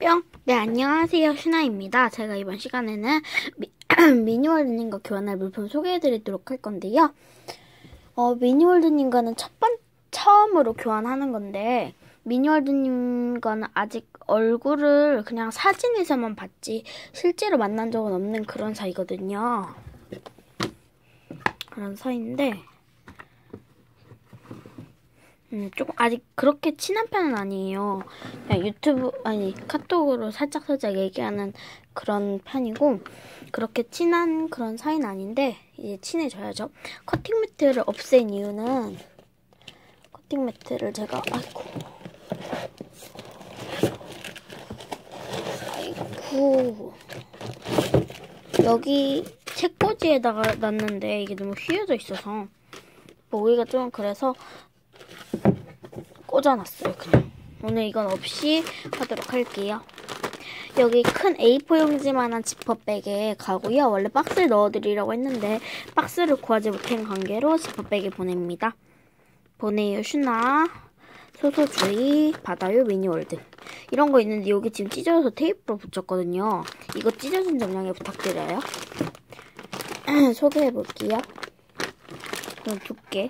뿅! 네, 안녕하세요. 슈나입니다. 제가 이번 시간에는 미, 미니월드님과 교환할 물품 소개해드리도록 할 건데요. 어, 미니월드님과는 첫 번, 처음으로 교환하는 건데, 미니월드님과는 아직 얼굴을 그냥 사진에서만 봤지, 실제로 만난 적은 없는 그런 사이거든요. 그런 사이인데, 음, 조금 아직 그렇게 친한 편은 아니에요. 그냥 유튜브 아니 카톡으로 살짝 살짝 얘기하는 그런 편이고 그렇게 친한 그런 사이는 아닌데 이제 친해져야죠. 커팅 매트를 없앤 이유는 커팅 매트를 제가 아이고 아이고 여기 책꽂이에다가 놨는데 이게 너무 휘어져 있어서 보기가 좀 그래서 꽂아놨어요, 그냥. 오늘 이건 없이 하도록 할게요. 여기 큰 A4 용지만한 지퍼백에 가고요. 원래 박스에 넣어드리려고 했는데 박스를 구하지 못한 관계로 지퍼백에 보냅니다. 보내요, 슈나. 소소주의, 받아요, 미니월드. 이런 거 있는데 여기 지금 찢어져서 테이프로 붙였거든요. 이거 찢어진 점 양해 부탁드려요. 소개해볼게요. 두께.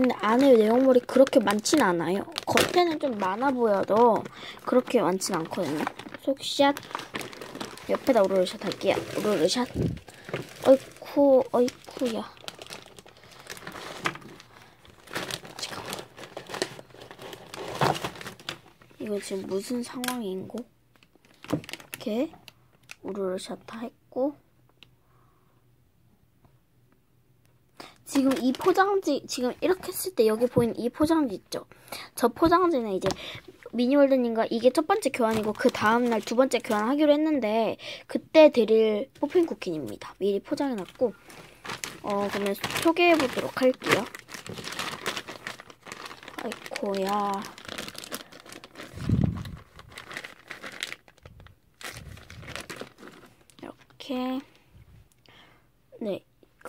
근데 안에 내용물이 그렇게 많진 않아요. 겉에는 좀 많아 보여도 그렇게 많진 않거든요. 속샷 옆에다 우르르샷 할게요. 우르르샷 어이쿠 어이쿠야 이거 지금 무슨 상황인고? 이렇게 우르르샷 다 했고 지금 이 포장지 지금 이렇게 했을 때 여기 보이는 이 포장지 있죠? 저 포장지는 이제 미니월드님과 이게 첫 번째 교환이고 그 다음날 두 번째 교환하기로 했는데 그때 드릴 포핀 쿠키입니다. 미리 포장해놨고 어 그러면 소개해보도록 할게요. 아이코야 이렇게 네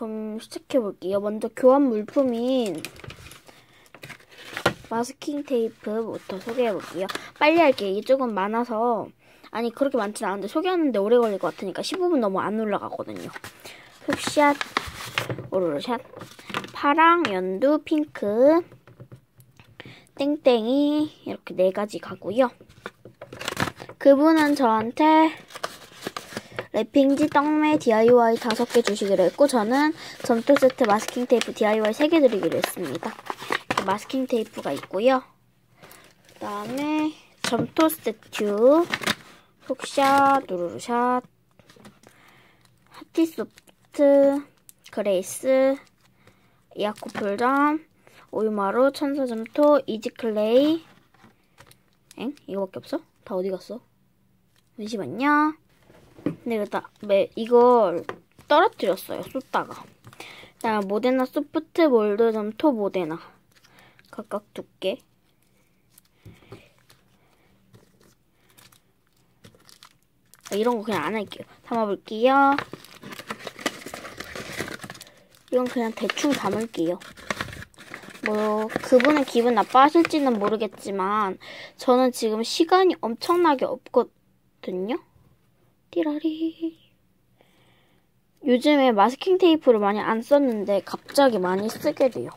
그럼 시작해 볼게요. 먼저 교환 물품인 마스킹 테이프부터 소개해 볼게요. 빨리 할게요. 조금 많아서 아니 그렇게 많진 않은데 소개하는데 오래 걸릴 것 같으니까 15분 너무 안 올라가거든요. 훅샷, 오로로샷, 파랑, 연두, 핑크, 땡땡이 이렇게 네 가지 가고요. 그분은 저한테 랩핑지 떡메 DIY 5개 주시기로 했고 저는 점토 세트 마스킹 테이프 DIY 3개 드리기로 했습니다. 마스킹 테이프가 있고요. 그 다음에 점토 세트 속샷, 누르르샷, 하티소프트, 그레이스, 이아코풀점, 오유마루, 천사점토, 이지클레이 엥? 이거밖에 없어? 다 어디 갔어? 잠시만요. 근데 이거 매, 이걸 떨어뜨렸어요. 쏟다가. 그다음 모데나 소프트 몰드 점토 모데나 각각 두께. 아, 이런 거 그냥 안 할게요. 담아볼게요. 이건 그냥 대충 담을게요. 뭐 그분의 기분 나빠하실지는 모르겠지만 저는 지금 시간이 엄청나게 없거든요. 띠라리. 요즘에 마스킹 테이프를 많이 안 썼는데 갑자기 많이 쓰게 돼요.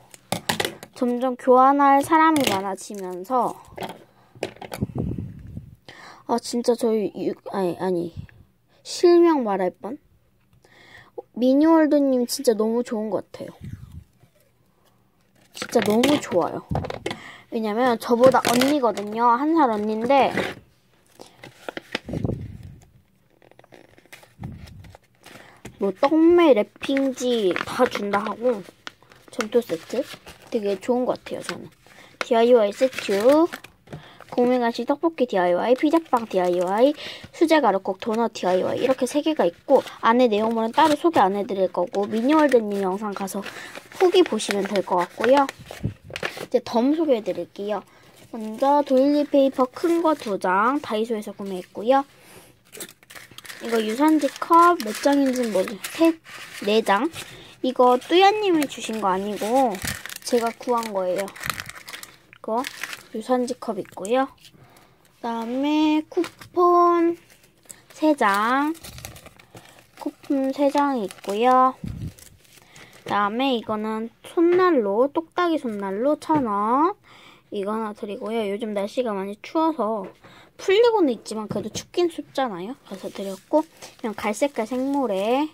점점 교환할 사람이 많아지면서 아 진짜 저희 유, 아니 아니 실명 말할 뻔 미니월드님 진짜 너무 좋은 것 같아요. 진짜 너무 좋아요. 왜냐면 저보다 언니거든요. 한 살 언니인데 뭐 떡메 랩핑지 다 준다 하고 점토 세트 되게 좋은 것 같아요 저는 DIY 세트 공맹간식 떡볶이 DIY, 피자빵 DIY, 수제 가루국 도넛 DIY 이렇게 세 개가 있고 안에 내용물은 따로 소개 안 해드릴 거고 미니월드님 영상 가서 후기 보시면 될 것 같고요. 이제 덤 소개해드릴게요. 먼저 도일리 페이퍼 큰 거 두 장 다이소에서 구매했고요. 이거 유산지 컵 몇 장인지는 모르 셋, 네 장. 이거 뚜야님이 주신 거 아니고 제가 구한 거예요. 이거 유산지 컵 있고요. 그다음에 쿠폰 3장. 쿠폰 3장이 있고요. 그다음에 이거는 손난로, 똑딱이 손난로 1,000원. 이거 하나 드리고요. 요즘 날씨가 많이 추워서 풀리고는 있지만 그래도 춥긴 춥잖아요. 그래서 드렸고 그냥 갈색깔 생모래.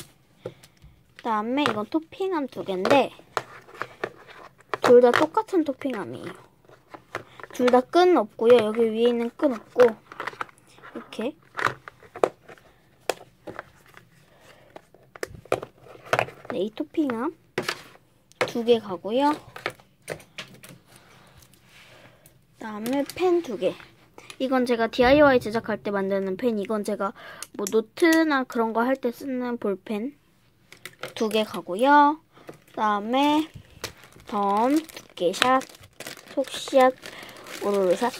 그다음에 이건 토핑함 두 개인데 둘 다 똑같은 토핑함이에요. 둘 다 끈 없고요. 여기 위에 있는 끈 없고 이렇게 네, 이 토핑함 두 개 가고요. 그다음에 펜 두 개. 이건 제가 DIY 제작할 때 만드는 펜. 이건 제가 뭐 노트나 그런 거 할 때 쓰는 볼펜 두 개 가고요. 그다음에 덤 두께샷, 속샷, 오로로샷.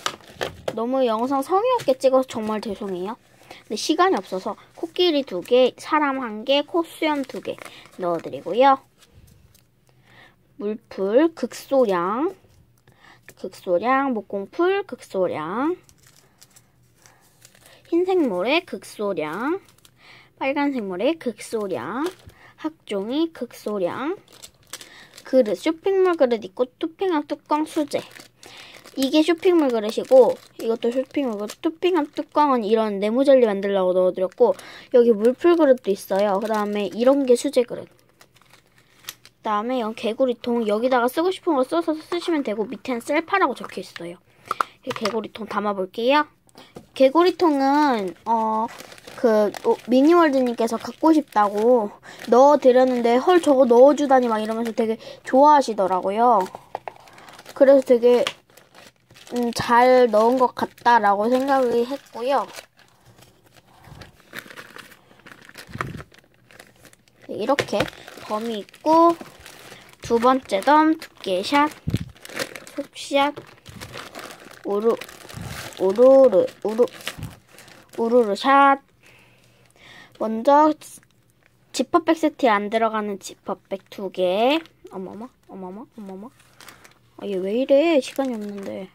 너무 영상 성의 없게 찍어서 정말 죄송해요. 근데 시간이 없어서 코끼리 두 개, 사람 한 개, 코수염 두 개 넣어드리고요. 물풀 극소량, 극소량, 목공풀 극소량, 흰색 모래 극소량, 빨간색 모래 극소량, 학종이 극소량, 그릇, 쇼핑몰 그릇 있고 토핑함 뚜껑 수제. 이게 쇼핑몰 그릇이고 이것도 쇼핑몰 그릇. 토핑함 뚜껑은 이런 네모젤리 만들려고 넣어드렸고 여기 물풀 그릇도 있어요. 그 다음에 이런 게 수제 그릇. 그 다음에 이건 개구리통 여기다가 쓰고 싶은 거 써서 쓰시면 되고 밑에는 셀파라고 적혀 있어요. 이 개구리통 담아볼게요. 개구리통은 어 그 미니월드님께서 갖고 싶다고 넣어드렸는데 헐 저거 넣어주다니 막 이러면서 되게 좋아하시더라고요. 그래서 되게 음, 잘 넣은 것 같다라고 생각을 했고요. 네, 이렇게 덤이 있고 두 번째 덤 두께샷, 속샷, 우루 우루르 우루 우루르샷. 먼저 지퍼백 세트에 안 들어가는 지퍼백 두 개. 어머머 어머머 어머머. 아, 얘 왜 이래? 시간이 없는데.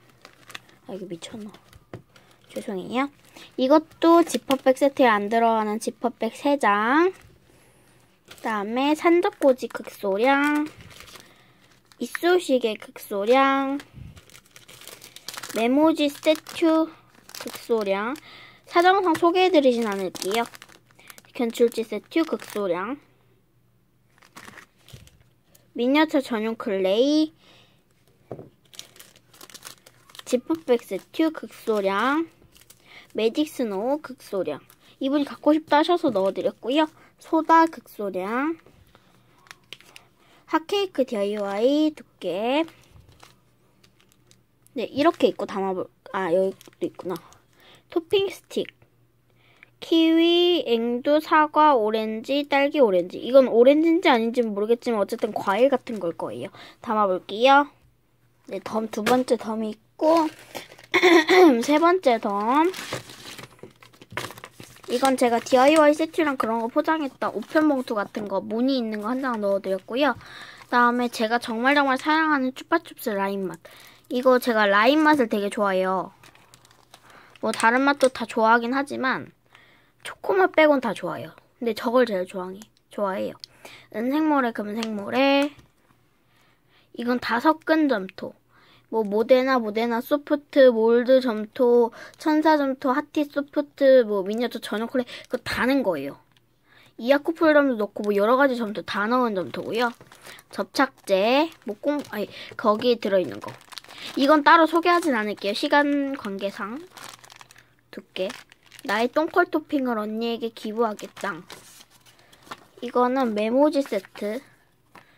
아 이거 미쳤나. 죄송해요. 이것도 지퍼백 세트에 안 들어가는 지퍼백 3장. 그 다음에 산적꽂이 극소량 이쑤시개 극소량 메모지 스태츄 극소량. 사정상 소개해드리진 않을게요. 견출지 세트 극소량. 미니어처 전용 클레이. 지퍼백 세트 극소량. 매직 스노우 극소량. 이분이 갖고 싶다 하셔서 넣어드렸고요. 소다 극소량. 핫케이크 DIY 두께 네, 이렇게 있고 담아볼, 아, 여기도 있구나. 토핑 스틱. 키위, 앵두, 사과, 오렌지, 딸기, 오렌지. 이건 오렌지인지 아닌지는 모르겠지만 어쨌든 과일 같은 걸 거예요. 담아볼게요. 네, 덤 두 번째 덤이 있고 세 번째 덤. 이건 제가 DIY 세트랑 그런 거 포장했다 우편 봉투 같은 거 무늬 있는 거 한 장 넣어드렸고요. 그다음에 제가 정말 정말 사랑하는 쭈빠춥스 라임 맛. 이거 제가 라임 맛을 되게 좋아해요. 뭐 다른 맛도 다 좋아하긴 하지만 초코맛 빼곤 다 좋아해요. 근데 저걸 제일 좋아해, 좋아해요. 은색모래, 금색모래. 이건 다섯 끈 점토. 뭐 모데나, 모데나 소프트, 몰드 점토, 천사 점토, 하티 소프트, 뭐 미니어처 전용 콜레 그거 다는 거예요. 이아쿠 폴덤도 넣고 뭐 여러 가지 점토 다 넣은 점토고요. 접착제, 목공, 아니 거기 들어있는 거. 이건 따로 소개하진 않을게요. 시간 관계상. 두께. 나의 똥콜 토핑을 언니에게 기부하겠다. 이거는 메모지 세트.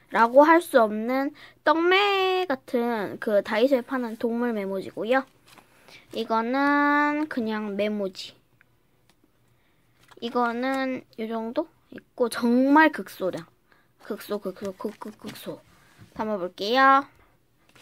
라고 할 수 없는 떡메 같은 그 다이소에 파는 동물 메모지고요. 이거는 그냥 메모지. 이거는 이 정도 있고 정말 극소량. 극소 극소 극극 극소. 담아볼게요.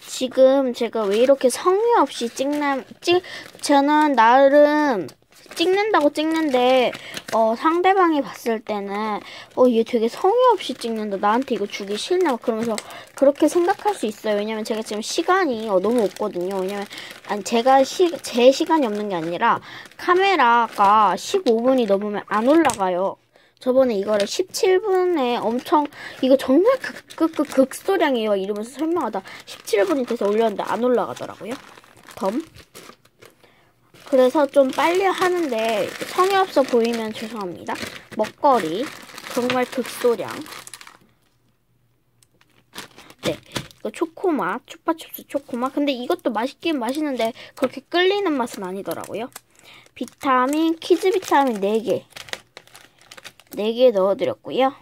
지금 제가 왜 이렇게 성의 없이 찍나 찍 저는 나름 찍는다고 찍는데 어 상대방이 봤을 때는 어 얘 되게 성의 없이 찍는다. 나한테 이거 주기 싫나 막 그러면서 그렇게 생각할 수 있어요. 왜냐면 제가 지금 시간이 어, 너무 없거든요. 왜냐면 아니 제가 시, 제 시간이 없는 게 아니라 카메라가 15분이 넘으면 안 올라가요 저번에 이거를 17분에 엄청 이거 정말 극극극 극소량이에요 이러면서 설명하다 17분이 돼서 올렸는데 안 올라가더라고요 덤 그래서 좀 빨리 하는데 성의 없어 보이면 죄송합니다. 먹거리 정말 극소량. 네, 이거 초코맛, 추파춥스 초코맛. 근데 이것도 맛있긴 맛있는데 그렇게 끌리는 맛은 아니더라고요. 비타민, 키즈 비타민 4개. 4개 넣어드렸고요.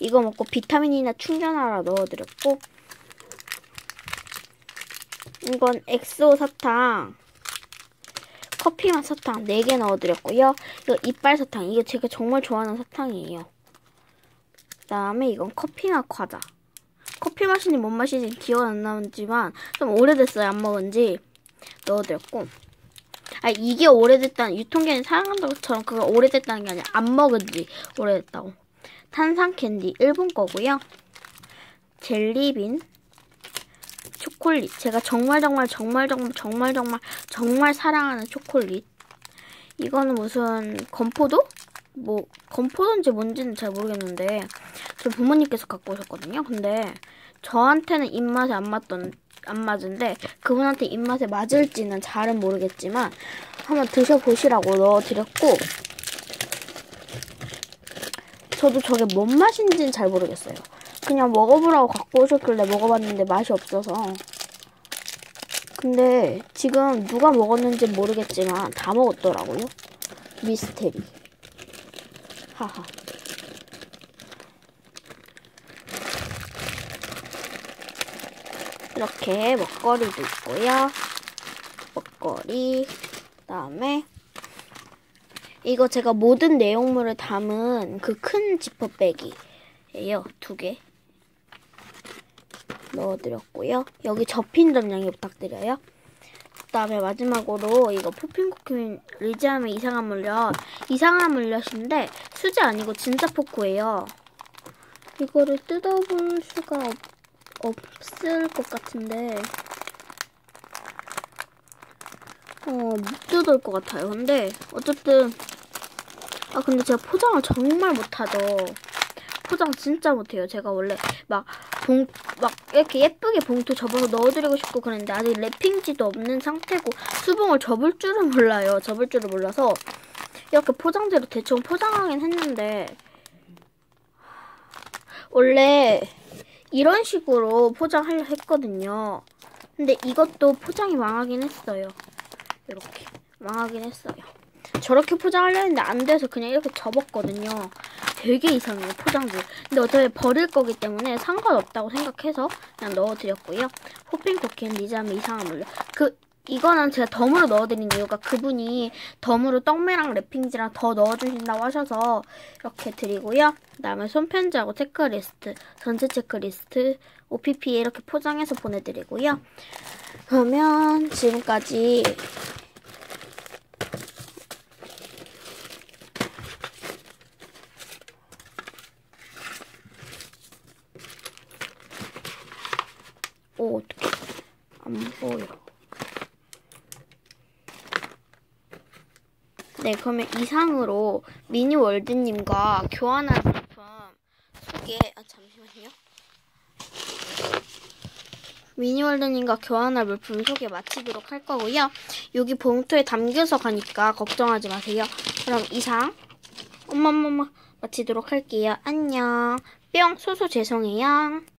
이거 먹고 비타민이나 충전하라 넣어드렸고 이건 엑소 사탕 커피맛 사탕 4개 넣어드렸고요. 이거 이빨 사탕. 이거 제가 정말 좋아하는 사탕이에요. 그 다음에 이건 커피맛 과자. 커피 맛인지 뭔 맛인지 기억은 안 나지만 좀 오래됐어요. 안 먹은 지. 넣어드렸고. 아 이게 오래됐다는 유통기한이 사용한다는 것처럼 그거 오래됐다는 게 아니라 안 먹은 지 오래됐다고. 탄산 캔디 일본 거고요. 젤리빈 초콜릿. 제가 정말 정말 정말 정말 정말 정말 정말 사랑하는 초콜릿. 이거는 무슨 건포도? 뭐 건포도인지 뭔지는 잘 모르겠는데 저 부모님께서 갖고 오셨거든요. 근데 저한테는 입맛에 안 맞던 안 맞은데 그분한테 입맛에 맞을지는 잘은 모르겠지만 한번 드셔보시라고 넣어드렸고 저도 저게 뭔 맛인지는 잘 모르겠어요. 그냥 먹어보라고 갖고 오셨길래 먹어봤는데 맛이 없어서 근데 지금 누가 먹었는지 모르겠지만 다 먹었더라고요. 미스테리. 하하. 이렇게 먹거리도 있고요. 먹거리. 그 다음에 이거 제가 모든 내용물을 담은 그 큰 지퍼백이에요. 두 개. 넣어드렸고요. 여기 접힌 점량이 부탁드려요. 그 다음에 마지막으로 이거 포핑코큐 리지함의 이상한 물엿 이상한 물엿인데 수제 아니고 진짜 포크예요. 이거를 뜯어볼 수가 없, 없을 것 같은데 어, 못 뜯을 것 같아요. 근데 어쨌든 아 근데 제가 포장을 정말 못하죠. 포장 진짜 못해요. 제가 원래 막 봉, 막 이렇게 예쁘게 봉투 접어서 넣어드리고 싶고 그랬는데 아직 랩핑지도 없는 상태고 수봉을 접을 줄은 몰라요. 접을 줄을 몰라서 이렇게 포장재로 대충 포장하긴 했는데 원래 이런 식으로 포장하려 했거든요. 근데 이것도 포장이 망하긴 했어요. 이렇게 망하긴 했어요. 저렇게 포장하려 했는데 안 돼서 그냥 이렇게 접었거든요. 되게 이상해요, 포장지. 근데 어차피 버릴 거기 때문에 상관없다고 생각해서 그냥 넣어드렸고요. 호핑 쿠키는 리자메 이상한 물려. 그, 이거는 제가 덤으로 넣어드린 이유가 그분이 덤으로 떡매랑 랩핑지랑 더 넣어주신다고 하셔서 이렇게 드리고요. 그 다음에 손편지하고 체크리스트, 전체 체크리스트, OPP에 이렇게 포장해서 보내드리고요. 그러면 지금까지 오, 어떡해. 안 보여. 네, 그러면 이상으로 미니월드님과 교환할 물품 소개, 아, 잠시만요. 미니월드님과 교환할 물품 소개 마치도록 할 거고요. 여기 봉투에 담겨서 가니까 걱정하지 마세요. 그럼 이상, 엄마엄마 마치도록 할게요. 안녕. 뿅, 소소 죄송해요.